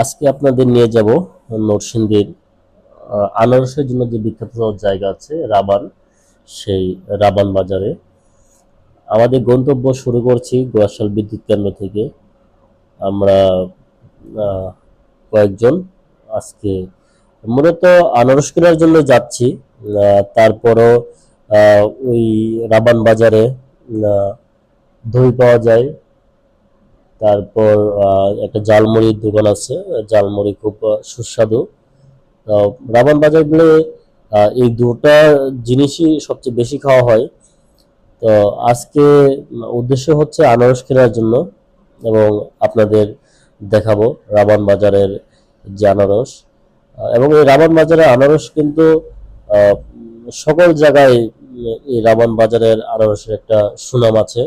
আজকে আপনাদের নিয়ে যাব নরসিংদীর আনারসের জন্য যে বিখ্যাত জায়গা আছে, রাবান, সেই রাবান বাজারে। আমাদের গন্তব্য শুরু করছি গোয়াশাল বিদ্যুৎ কেন্দ্র থেকে। আমরা কয়েকজন আজকে মূলত আনারস কেনার জন্য যাচ্ছি তারপরও ওই রাবান বাজারে দই পাওয়া যায় তারপর একটা জালমুড়ির দোকান আছে। জালমুড়ি খুব সুস্বাদু। রাবান বাজার গেলে এই দুটা জিনিসই সবচেয়ে বেশি খাওয়া হয়। তো আজকে উদ্দেশ্য হচ্ছে আনারস কেনার জন্য এবং আপনাদের দেখাবো রাবান বাজারের যে আনারস। এবং এই রাবান বাজারে আনারস কিন্তু সকল জায়গায় এই রাবান বাজারের আনারসের একটা সুনাম আছে।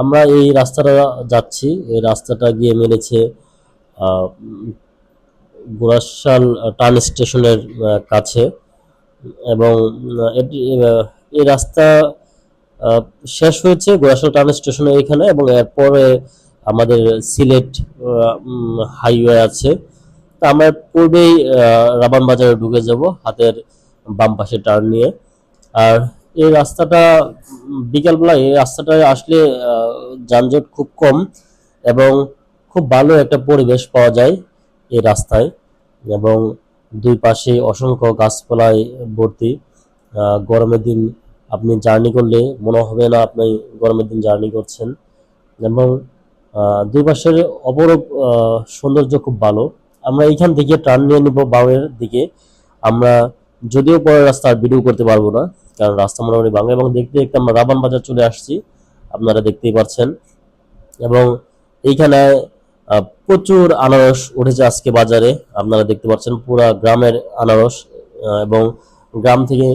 আমরা এই রাস্তাটা যাচ্ছি। এই রাস্তাটা গিয়ে উম, গোরাশাল টার্ন স্টেশনের কাছে। এবং এটি এই রাস্তা শেষ হয়েছে গোরাশাল টার্ন স্টেশনের এখানে এবং এরপরে আমাদের সিলেট হাইওয়ে আছে। তো আমরা পূর্বেই রাবান বাজারে ঢুকে যাব হাতের বাম পাশে টার্ন নিয়ে। আর এই রাস্তাটা বিকালবেলা এই রাস্তাটায় আসলে যানজট খুব কম এবং খুব ভালো একটা পরিবেশ পাওয়া যায় এই রাস্তায় এবং দুই পাশে অসংখ্য গাছপালায় ভর্তি। গরমের দিন আপনি জার্নি করলে মনে হবে না আপনি গরমের দিন জার্নি করছেন এবং দুই পাশের অপরূপ সৌন্দর্য খুব ভালো। আমরা এইখান থেকে টার্ন নিয়ে নিব বাউয়ের দিকে। আমরা যদিও পরের আর ভিডিও করতে পারব না, কারণ রাস্তা মোটামুটি ভাঙা এবং দেখতে দেখতে আমরা রাবান বাজার চলে আসছি, আপনারা দেখতেই পাচ্ছেন। এবং এইখানে প্রচুর আনারস উঠেছে আজকে বাজারে, আপনারা দেখতে পাচ্ছেন পুরা গ্রামের আনারস এবং গ্রাম থেকে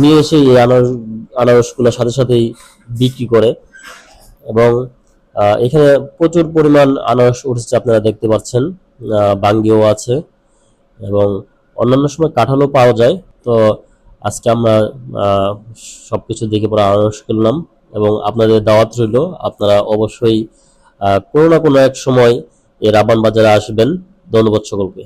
নিয়ে এসে এই আনারস, আনারসগুলো সাথে সাথেই বিক্রি করে। এবং এখানে প্রচুর পরিমাণ আনারস উঠেছে আপনারা দেখতে পাচ্ছেন বাঙ্গিও আছে, এবং অন্যান্য সময় কাঁঠালও পাওয়া যায়। তো আজকে আমরা সব কিছু দেখে পরে আনারস করলাম এবং আপনাদের দাওয়াত রইল। আপনারা অবশ্যই কোনো না কোনো এক সময় এই রাবান বাজারে আসবেন। ধন্যবাদ সকলকে।